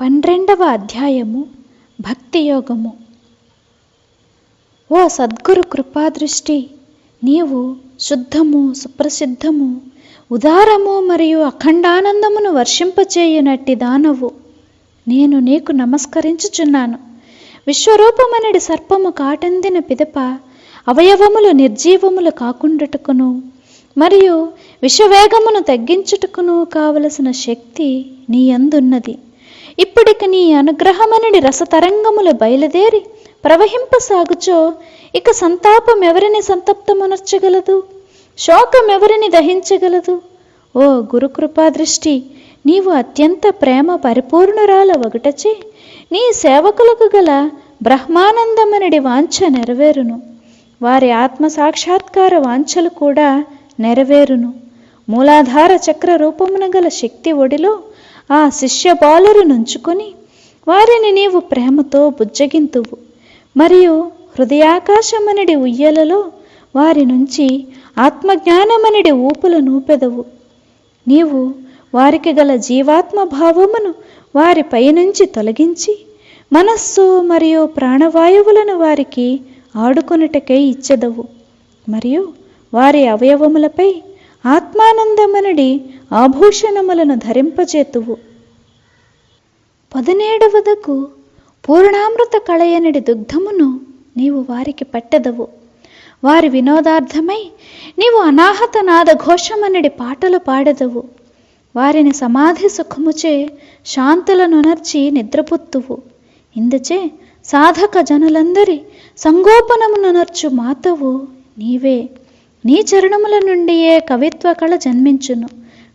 పన్నెండవ అధ్యాయము భక్తి యోగము. ఓ సద్గురు కృపాదృష్టి నీవు శుద్ధము సుప్రసిద్ధము ఉదారము మరియు అఖండానందమును వర్షింపచేయునట్టి దానవు. నేను నీకు నమస్కరించుచున్నాను. విశ్వరూపమనడి సర్పము కాటందిన పిదప అవయవములు నిర్జీవములు కాకుండుటకును మరియు విషవేగమును తగ్గించుటకును కావలసిన శక్తి నీ అందున్నది ఇప్పటిక నీ అనుగ్రహమనని రసతరంగములు బయలుదేరి ప్రవహింపసాగుచో ఇక సంతాపం ఎవరిని సంతప్తమునర్చగలదు? శోకం ఎవరిని దహించగలదు? ఓ గురుకృపా దృష్టి నీవు అత్యంత ప్రేమ పరిపూర్ణురాల ఒకటచే నీ సేవకులకు గల బ్రహ్మానందమనడి వాంఛ నెరవేరును. వారి ఆత్మ సాక్షాత్కార వాంఛలు కూడా నెరవేరును. మూలాధార చక్ర రూపమున గల శక్తి ఒడిలో ఆ శిష్య బాలురు నుంచుకొని వారిని నీవు ప్రేమతో బుజ్జగింతువు. మరియు హృదయాకాశమనడి ఉయ్యలలో వారి నుంచి ఆత్మజ్ఞానమనడి ఊపులు నూపెదవు. నీవు వారికి గల జీవాత్మ భావమును వారి పైనుంచి తొలగించి మనస్సు మరియు ప్రాణవాయువులను వారికి ఆడుకొనుటకై ఇచ్చెదవు. మరియు వారి అవయవములపై ఆత్మానందమనడి ఆభూషణములను ధరింపచేతువు పదినేడవదకు పూర్ణామృత కళయనడి దుగ్ధమును నీవు వారికి పట్టెదవు. వారి వినోదార్థమై నీవు అనాహత నాదఘోషమనడి పాటలు పాడెదవు. వారిని సమాధి సుఖముచే శాంతులనునర్చి నిద్రపుత్తువు. ఇందుచే సాధక జనులందరి సంగోపనమునర్చు మాతవు నీవే. నీ చరణముల నుండియే కవిత్వ కళ జన్మించును.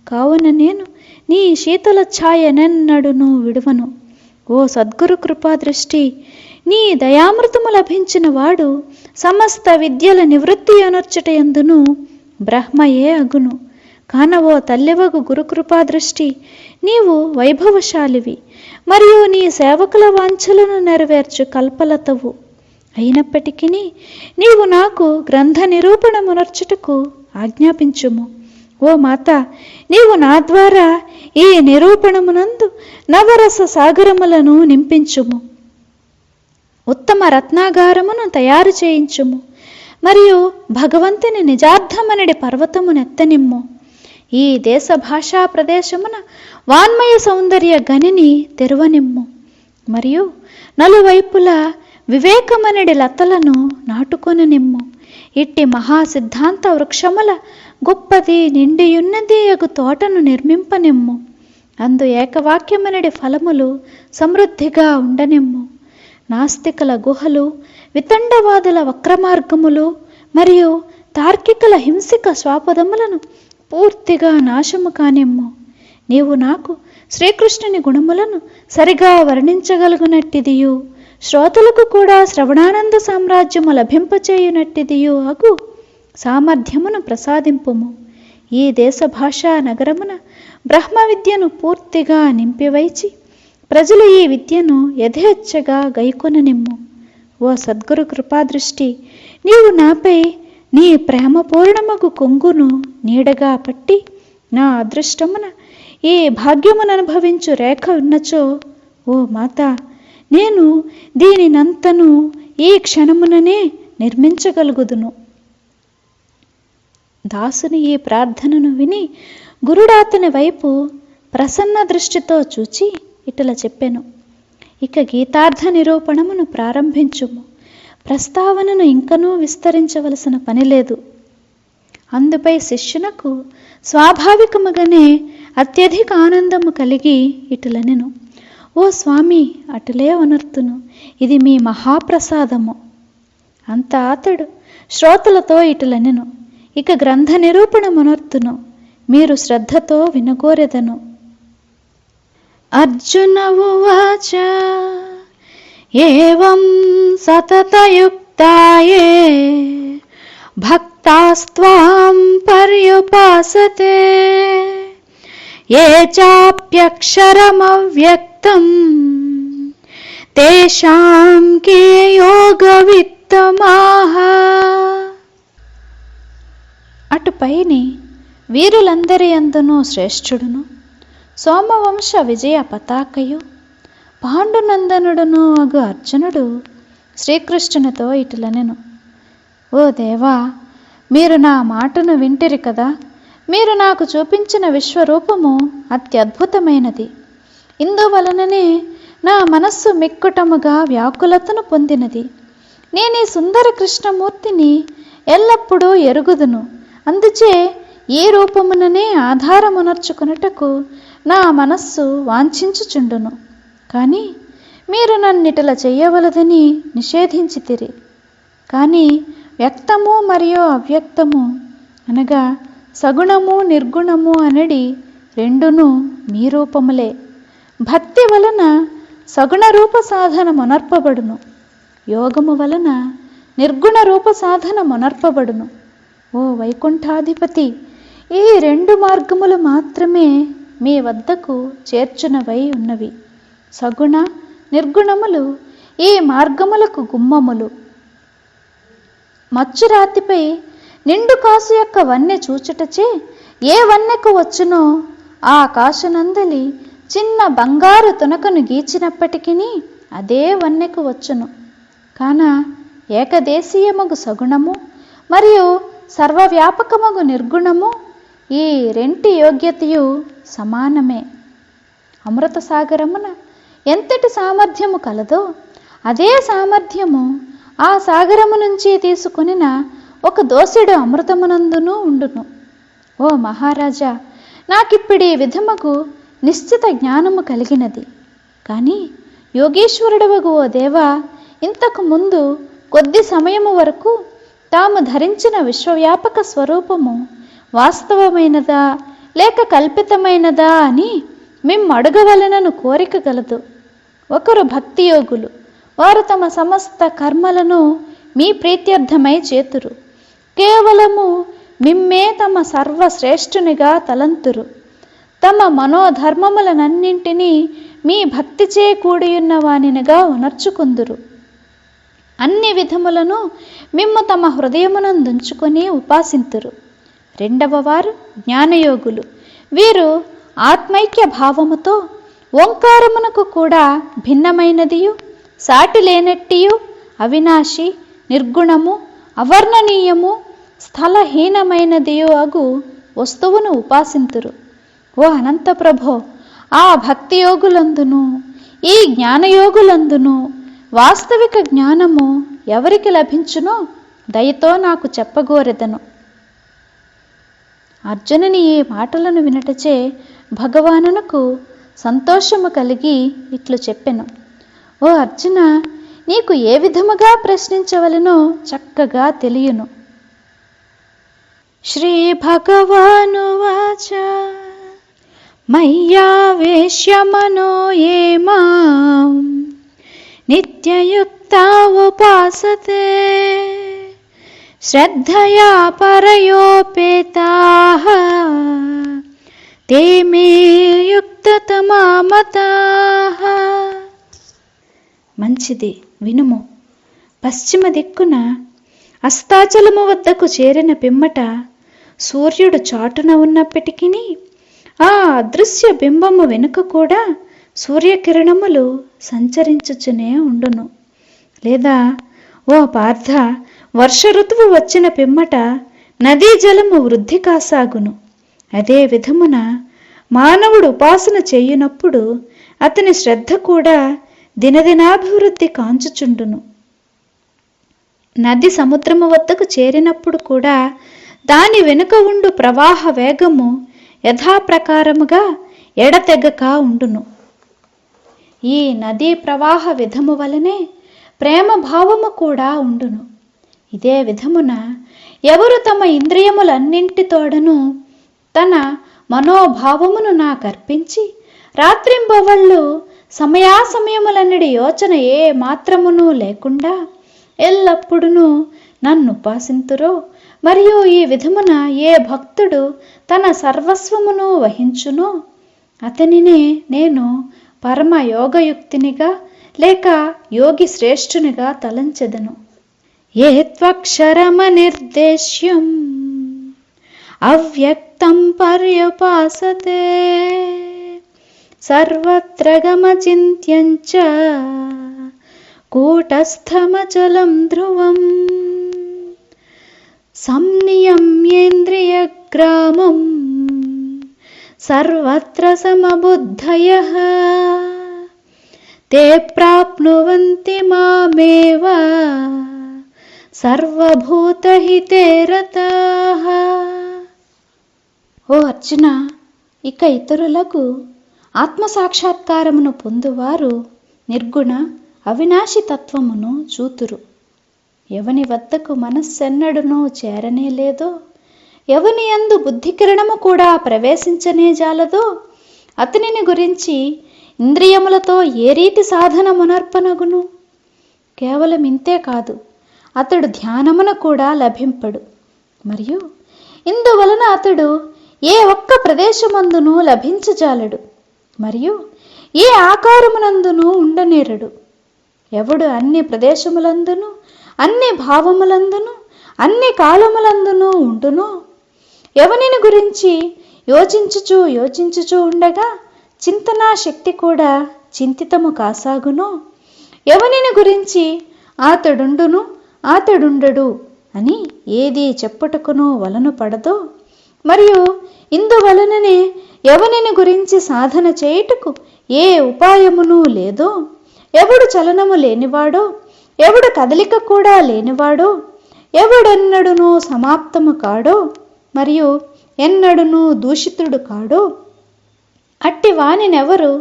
కావున నేను నీ శీతల ఛాయనెన్నడును విడువను. ఓ సద్గురు కృపా దృష్టి నీ దయామృతము లభించిన వాడు సమస్త విద్యల నివృత్తి అనర్చుటయందును బ్రహ్మయే అగును. కాన ఓ తల్లివగు గురుకృపా దృష్టి నీవు వైభవశాలివి మరియు నీ సేవకుల వాంఛలను నెరవేర్చు కల్పలతవు. అయినప్పటికీ నీవు నాకు గ్రంథ నిరూపణమునర్చుటకు ఆజ్ఞాపించుము. ఓ మాత నీవు నా ద్వారా ఈ నిరూపణమునందు నవరస సాగరములను నింపించుము. ఉత్తమ రత్నాగారమును తయారు చేయించుము. మరియు భగవంతుని నిజార్థమనడి పర్వతమునెత్తనిమ్ము. ఈ దేశ భాషా ప్రదేశమున వాన్మయ సౌందర్య గనిని తెరువనిమ్ము. మరియు నలువైపులా వివేకమనడి లతలను నాటుకొని నిమ్ము ఇట్టి మహాసిద్ధాంత వృక్షముల గొప్పది నిండియున్నది అగు తోటను నిర్మింపనిమ్ము. అందు ఏకవాక్యమనడి ఫలములు సమృద్ధిగా ఉండనిమ్ము. నాస్తికుల గుహలు వితండవాదుల వక్రమార్గములు మరియు తార్కికుల హింసిక స్వాపదములను పూర్తిగా నాశము కానిమ్ము. నీవు నాకు శ్రీకృష్ణుని గుణములను సరిగా వర్ణించగలుగునట్టిదియు. శ్రోతలకు కూడా శ్రవణానంద సామ్రాజ్యము లభింపచేయునట్టిదియు అగు సామర్థ్యమును ప్రసాదింపుము. ఈ దేశ భాషా నగరమున బ్రహ్మ విద్యను పూర్తిగా నింపివైచి ప్రజలు ఈ విద్యను యథేచ్ఛగా గైకొననిమ్ము. ఓ సద్గురు కృపాదృష్టి నీవు నాపై నీ ప్రేమపూర్ణమగు కొంగును నీడగా పట్టి నా అదృష్టమున ఈ భాగ్యముననుభవించు రేఖ ఉన్నచో ఓ మాత నేను దీనినంతను ఈ క్షణముననే నిర్మించగలుగుదును. దాసుని ఈ ప్రార్థనను విని గురుడాతని వైపు ప్రసన్న దృష్టితో చూచి ఇటుల చెప్పెను. ఇక గీతార్థ నిరూపణమును ప్రారంభించుము. ప్రస్తావనను ఇంకనూ విస్తరించవలసిన పని లేదు. అందుపై శిష్యునకు స్వాభావికముగానే అత్యధిక ఆనందము కలిగి ఇటులనెను. ఓ స్వామి అటులే వనర్తును ఇది మీ మహాప్రసాదము. అంత అతడు శ్రోతలతో ఇటులనెను. ఇక గ్రంథ నిరూపణమునర్తును. మీరు శ్రద్ధతో వినగోరెదను. అర్జున ఉవాచ ఏవం సతతయుక్తాయే. భక్తాస్త్వాం పర్యుపాసతే. ఏ చాప్యక్షరమవ్యక్తం తేషాం కే యోగవిత్తమాహ అటుపైని వీరులందరి అందును శ్రేష్ఠుడును సోమవంశ విజయ పతాకయు పాండునందనుడును అగు అర్జునుడు శ్రీకృష్ణునితో ఇటులనెను. ఓ దేవా మీరు నా మాటను వింటిరి కదా మీరు నాకు చూపించిన విశ్వరూపము అత్యద్భుతమైనది. ఇందువలననే నా మనస్సు మిక్కుటముగా వ్యాకులతను పొందినది. నేను ఈ సుందర కృష్ణమూర్తిని ఎల్లప్పుడూ ఎరుగుదును. అందుచే ఈ రూపముననే ఆధారమునర్చుకున్నటకు నా మనస్సు వాంఛించుచుండును. కానీ మీరు నన్నిటల చెయ్యవలదని నిషేధించితిరి. కానీ వ్యక్తము మరియు అవ్యక్తము అనగా సగుణము నిర్గుణము అనడి రెండును మీ రూపములే. భక్తి వలన సగుణ రూప సాధన మొనర్పబడును యోగము వలన నిర్గుణ రూప సాధన మొనర్పబడును ఓ వైకుంఠాధిపతి ఈ రెండు మార్గములు మాత్రమే మీ వద్దకు చేర్చునవై ఉన్నవి. సగుణ నిర్గుణములు ఈ మార్గములకు గుమ్మములు. మచ్చురాతిపై నిండు కాసు యొక్క వన్నె చూచుటచే ఏ వన్నెకు వచ్చునో ఆ కాసునందలి చిన్న బంగారు తునకను గీచినప్పటికీ అదే వన్నెకు వచ్చును. కాన ఏకదేశీయమగు సగుణము మరియు సర్వవ్యాపకమగు నిర్గుణము ఈ రెంటి యోగ్యతయు సమానమే. అమృత సాగరమున ఎంతటి సామర్థ్యము కలదో అదే సామర్థ్యము ఆ సాగరము నుంచి తీసుకునిన ఒక దోసెడు అమృతమునందును ఉండును. ఓ మహారాజా నాకిప్పుడీ విధముకు నిశ్చిత జ్ఞానము కలిగినది. కానీ యోగేశ్వరుడవగు ఓ దేవ ఇంతకు ముందు కొద్ది సమయము వరకు తాము ధరించిన విశ్వవ్యాపక స్వరూపము వాస్తవమైనదా లేక కల్పితమైనదా అని మేము అడగవలనను కోరిక గలదు. ఒకరు భక్తి యోగులు వారు తమ సమస్త కర్మలను మీ ప్రీత్యర్థమై చేతురు. కేవలము మిమ్మే తమ సర్వశ్రేష్ఠునిగా తలంతురు. తమ మనోధర్మములనన్నింటినీ మీ భక్తిచే కూడియున్న వానినిగా ఉనర్చుకుందురు. అన్ని విధములను మిమ్ము తమ హృదయమునందుంచుకొని ఉపాసింతురు. రెండవ వారు జ్ఞానయోగులు. వీరు ఆత్మైక్య భావముతో ఓంకారమునకు కూడా భిన్నమైనదియు సాటి లేనట్టియు అవినాశి నిర్గుణము అవర్ణనీయము స్థలహీనమైనదియు అగు వస్తువును ఉపాసింతురు. ఓ అనంత ప్రభో ఆ భక్తి యోగులందును ఈ జ్ఞానయోగులందును వాస్తవిక జ్ఞానము ఎవరికి లభించునో దయతో నాకు చెప్పగోరెదను. అర్జునుని ఈ మాటలను వినటచే భగవానునకు సంతోషము కలిగి ఇట్లు చెప్పెను. ఓ అర్జున నీకు ఏ విధముగా ప్రశ్నించవలనో చక్కగా తెలియను. శ్రీ భగవానువాచ మయ్యావేశ్యమనో ఏ మాం నిత్యయుక్తా ఉపాసతే శ్రద్ధయా పరయోపేతా. తే మే యుక్తతమామతాహ మంచిది వినుము. పశ్చిమ దిక్కున అస్తాచలము వద్దకు చేరిన పిమ్మట సూర్యుడు చాటున ఉన్నప్పటికీ ఆ అదృశ్య బింబము వెనుక కూడా సూర్యకిరణములు సంచరించుచునే ఉండును. లేదా ఓ పార్థ వర్ష ఋతువు వచ్చిన పిమ్మట నదీ జలము వృద్ధి కాసాగును. అదే విధమున మానవుడు ఉపాసన చేయునప్పుడు అతని శ్రద్ధ కూడా దినదినాభివృద్ధి కాంచుచుండును. నది సముద్రము వద్దకు చేరినప్పుడు కూడా దాని వెనుక ఉండు ప్రవాహ వేగము యథాప్రకారముగా ఎడతెగక ఉండును. ఈ నదీ ప్రవాహ విధము వలనే ప్రేమ భావము కూడా ఉండును. ఇదే విధమున ఎవరు తమ ఇంద్రియములన్నింటితోడను తన మనోభావమును నాకర్పించి రాత్రింబవళ్ళు సమయాసమయములన్నడి యోచన ఏ మాత్రమును లేకుండా ఎల్లప్పుడూ నన్ను ఉపాసింతురో మరియు ఈ విధమున ఏ భక్తుడు తన సర్వస్వమును వహించునో. అతనినే నేను పరమ యోగయుక్తినిగా లేక యోగి శ్రేష్ఠునిగా తలంచెదను. ఏ త్వక్షరమనిర్దేశ్యం? అవ్యక్తం పర్యపాసతే. సర్వత్ర గమచింత్యంచ కూటస్థమచలం ధ్రువం. సంనియమ్యేంద్రియగ్రామం సర్వత్ర సమబుద్ధయः ते ప్రాప్నువంతి మామేవ సర్వభూతహితే రతాః ఓ అర్జున ఇక ఇతరులకు ఆత్మసాక్షాత్కారమును పొందువారు నిర్గుణ అవినాశి తత్వమును చూతురు. ఎవని వద్దకు మనస్సెన్నడునో చేరనే లేదో ఎవని యందు బుద్ధికిరణము కూడా ప్రవేశించనే జాలదో అతనిని గురించి ఇంద్రియములతో ఏ రీతి సాధనమునర్పనగును? కేవలం ఇంతే కాదు అతడు ధ్యానమున కూడా లభింపడు. మరియు ఇందువలన అతడు ఏ ఒక్క ప్రదేశమందునూ లభించజాలడు మరియు ఏ ఆకారమునందునూ ఉండనేరడు. ఎవడు అన్ని ప్రదేశములందును అన్ని భావములందును అన్ని కాలములందును ఉండును. ఎవనిని గురించి యోచించుచు యోచించుచు ఉండగా చింతనా శక్తి కూడా చింతితము కాసాగును. ఎవనిని గురించి ఆతడుండును ఆతడుండడు అని ఏది చెప్పుటకును వలను పడదో. మరియు ఇందువలననే ఎవనిని గురించి సాధన చేయుటకు ఏ ఉపాయమును లేదో. ఎవడు చలనము లేనివాడో ఎవడు కదలిక కూడా లేనివాడో ఎవడెన్నడునూ సమాప్తము కాడో మరియు ఎన్నడునూ దూషితుడు కాడో అట్టి వానినెవరు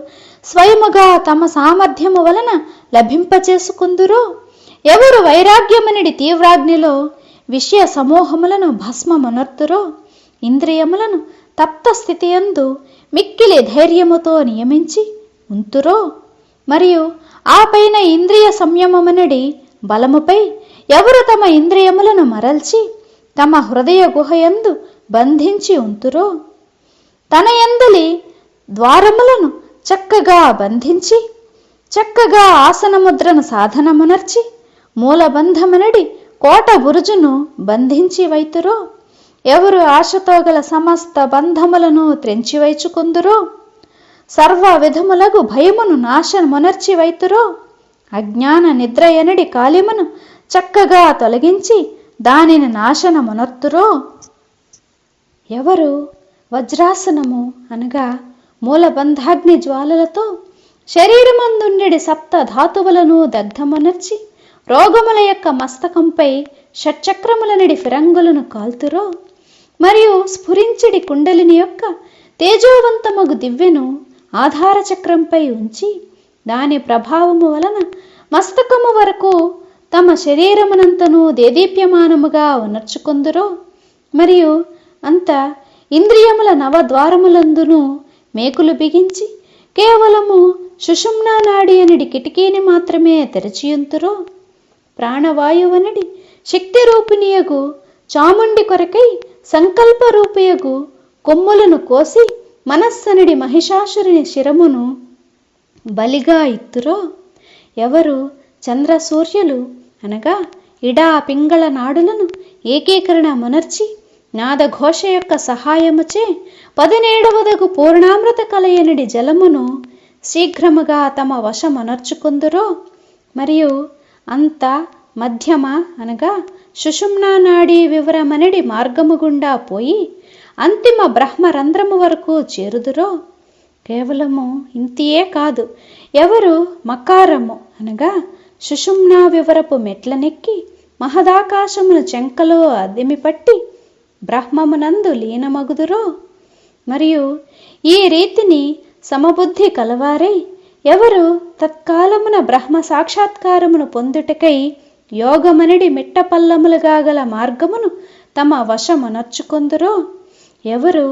స్వయముగా తమ సామర్థ్యము వలన లభింపచేసుకుందురో ఎవరు వైరాగ్యమనిడి తీవ్రాగ్నిలో విషయ సమూహములను భస్మమునర్తురో ఇంద్రియములను తప్త స్థితియందు మిక్కిలి ధైర్యముతో నియమించి ఉంతురో మరియు ఆ పైన ఇంద్రియ సంయమమునడి బలముపై ఎవరు తమ ఇంద్రియములను మరల్చి తమ హృదయ గుహయందు బంధించి ఉంతురో? తన ఎందలి ద్వారములను చక్కగా బంధించి చక్కగా ఆసనముద్రను సాధనమునర్చి మూలబంధమునడి కోట బురుజును బంధించి వైతురో? ఎవరు ఆశతో గల సమస్త బంధములను త్రెంచివైచుకుందురో సర్వ విధములగు భయమును నాశనమునర్చి వైతురో. అజ్ఞాన నిద్ర ఎనడి కాలిమను చక్కగా తొలగించి దానిని నాశనమునర్తురో ఎవరు? వజ్రాసనము అనగా మూలబంధాగ్ని జ్వాలలతో శరీరమందుండెడి సప్త ధాతువులను దగ్ధమునర్చి రోగముల యొక్క మస్తకంపై షట్చక్రములనడి ఫిరంగులను కాల్తురో. మరియు స్ఫురించిడి కుండలిని యొక్క తేజోవంతమగు దివ్యను ఆధార చక్రంపై ఉంచి దాని ప్రభావము వలన మస్తకము వరకు తమ శరీరమునంతను దేదీప్యమానముగా ఉనర్చుకొందురో మరియు అంత ఇంద్రియముల నవద్వారములందును మేకులు బిగించి కేవలము సుషుమ్నా నాడి అనిడి కిటికీని మాత్రమే తెరచియుంతురో ప్రాణవాయువనడి శక్తి రూపిణియగు చాముండి కొరకై సంకల్ప రూపియగు కొమ్ములను కోసి మనస్సనడి మహిషాసురుని శిరమును బలిగా ఇత్తురో? ఎవరు? చంద్ర సూర్యులు అనగా ఇడా పింగళ నాడులను ఏకీకరణ మునర్చి నాదఘోష యొక్క సహాయముచే పదినేడవదగు పూర్ణామృత కలయనుడి జలమును శీఘ్రముగా తమ వశమనర్చుకుందురో? మరియు అంత మధ్యమ అనగా సుషుమ్నా నాడీ వివరమనడి మార్గము గుండా పోయి అంతిమ బ్రహ్మరంధ్రము వరకు చేరుదురో? కేవలము ఇంతియే కాదు. ఎవరు? మకారము అనగా సుషుమ్నా వివరపు మెట్లనెక్కి మహదాకాశమును చెంకలో అదిమి పట్టి బ్రహ్మమునందు లీనమగుదురో? మరియు ఈ రీతిని సమబుద్ధి కలవారై ఎవరు తత్కాలమున బ్రహ్మ సాక్షాత్కారమును పొందుటకై యోగమనిడి మిట్టపల్లములుగా గల మార్గమును తమ వశమనర్చుకొందురో? ఎవరు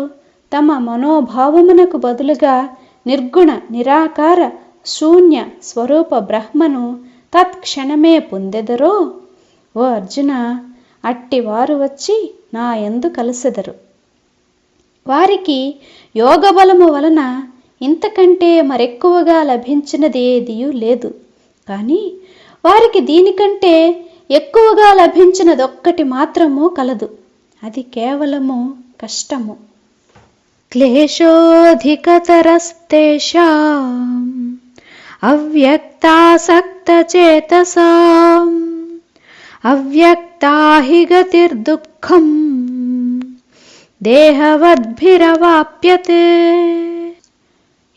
తమ మనోభావమునకు బదులుగా నిర్గుణ నిరాకార శూన్య స్వరూప బ్రహ్మను తత్క్షణమే పొందెదరో? ఓ అర్జున అట్టివారు వచ్చి నా ఎందు కలిసెదరు. వారికి యోగబలము వలన ఇంతకంటే మరెక్కువగా లభించినది ఏదియూ లేదు. కానీ వారికి దీనికంటే ఎక్కువగా లభించినదొక్కటి మాత్రము కలదు. అది కేవలము కష్టము. క్లేశోధికతరస్తేషాం అవ్యక్తాసక్తచేతసాం అవ్యక్తా హి గతిర్దుఃఖం దేహవద్భిరవాప్యతే.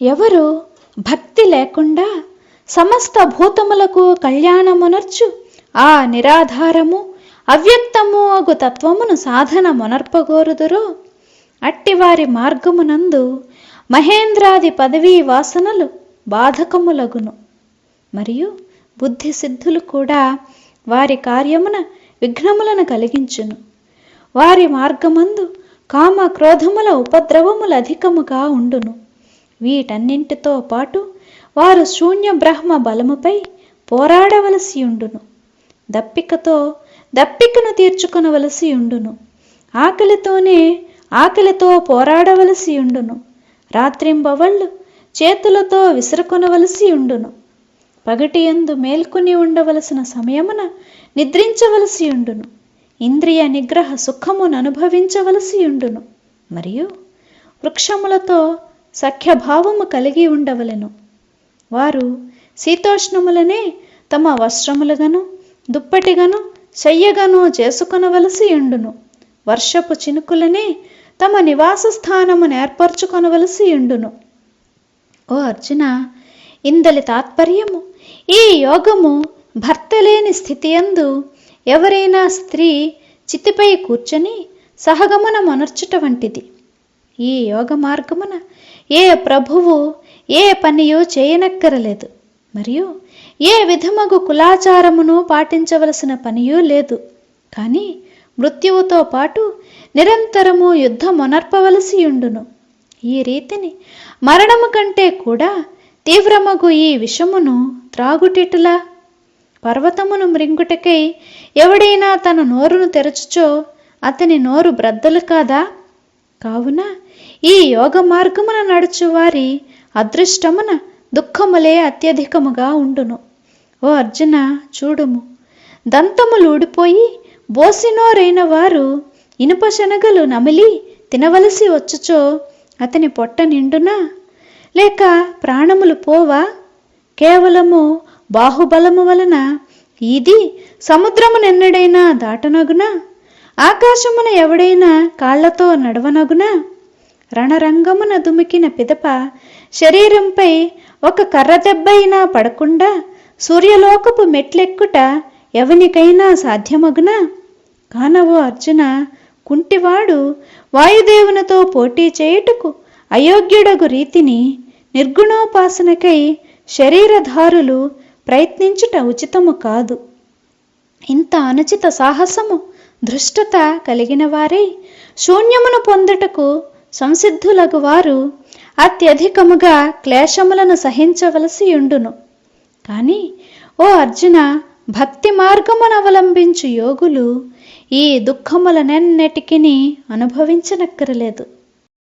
ఎవరు భక్తి లేకుండా సమస్త భూతములకు కళ్యాణమునర్చు ఆ నిరాధారము అవ్యక్తము అగు తత్వమును సాధన మొనర్పగోరుదురో అట్టివారి మార్గమునందు మహేంద్రాది పదవీ వాసనలు బాధకములగును. మరియు బుద్ధి సిద్ధులు కూడా వారి కార్యమున విఘ్నములను కలిగించును. వారి మార్గమందు కామ క్రోధముల ఉపద్రవములు అధికముగా ఉండును. వీటన్నింటితో పాటు వారు శూన్య బ్రహ్మ బలముపై పోరాడవలసి ఉండును. దప్పికతో దప్పికను తీర్చుకొనవలసి ఉండును. ఆకలితోనే ఆకలితో పోరాడవలసి ఉండును. రాత్రింబవళ్ళు చేతులతో విసురుకొనవలసి ఉండును. పగటియందు మేల్కొని ఉండవలసిన సమయమున నిద్రించవలసి ఉండును. ఇంద్రియ నిగ్రహ సుఖమును అనుభవించవలసి ఉండును. మరియు వృక్షములతో సఖ్యభావము కలిగి ఉండవలెను. వారు శీతోష్ణములనే తమ వస్త్రములుగాను దుప్పటిగాను శయ్యగాను చేసుకొనవలసి ఎండును వర్షపు చినుకులనే తమ నివాస స్థానమును ఏర్పరచుకొనవలసి ఎండును ఓ అర్జున ఇందలి తాత్పర్యము ఈ యోగము భర్త లేని స్థితియందు ఎవరైనా స్త్రీ చితిపై కూర్చొని సహగమనమనర్చుట వంటిది. ఈ యోగ మార్గమున ఏ ప్రభువు ఏ పనియో చేయనక్కరలేదు. మరియు ఏ విధమగు కులాచారమును పాటించవలసిన పనియూ లేదు. కానీ మృత్యువుతో పాటు నిరంతరము యుద్ధమొనర్పవలసి ఉండును ఈ రీతిని మరణము కంటే కూడా తీవ్రమగు ఈ విషమును త్రాగుటిటులా? పర్వతమును మృంగుటకై ఎవడైనా తన నోరును తెరచుచో అతని నోరు బ్రద్దలు కాదా? కావున ఈ యోగ మార్గమున నడుచువారి అదృష్టమున దుఃఖములే అత్యధికముగా ఉండును. ఓ అర్జున చూడుము. దంతములు ఊడిపోయి బోసినోరైన వారు ఇనుప శనగలు నమిలి తినవలసి వచ్చుచో అతని పొట్ట నిండునా? లేక ప్రాణములు పోవా? కేవలము బాహుబలము వలన ఇది సముద్రమునెన్నడైనా దాటనగునా? ఆకాశమున ఎవడైనా కాళ్ళతో నడవనగునా? రణరంగమున దుమికిన పిదప శరీరంపై ఒక కర్ర దెబ్బైనా పడకుండా? సూర్యలోకపు మెట్లెక్కుట ఎవనికైనా సాధ్యమగునా? కానవో అర్జున కుంటివాడు వాయుదేవునితో పోటీ చేయుటకు అయోగ్యుడగు రీతిని నిర్గుణోపాసనకై శరీరధారులు ప్రయత్నించుట ఉచితము కాదు. ఇంత అనుచిత సాహసము దృష్టత కలిగిన వారై శూన్యమును పొందుటకు సంసిద్ధులగు వారు అత్యధికముగా క్లేశములను సహించవలసి ఉండును కానీ ఓ అర్జున భక్తి మార్గమును అవలంబించు యోగులు ఈ దుఃఖములనెన్నటికిని అనుభవించనక్కరలేదు.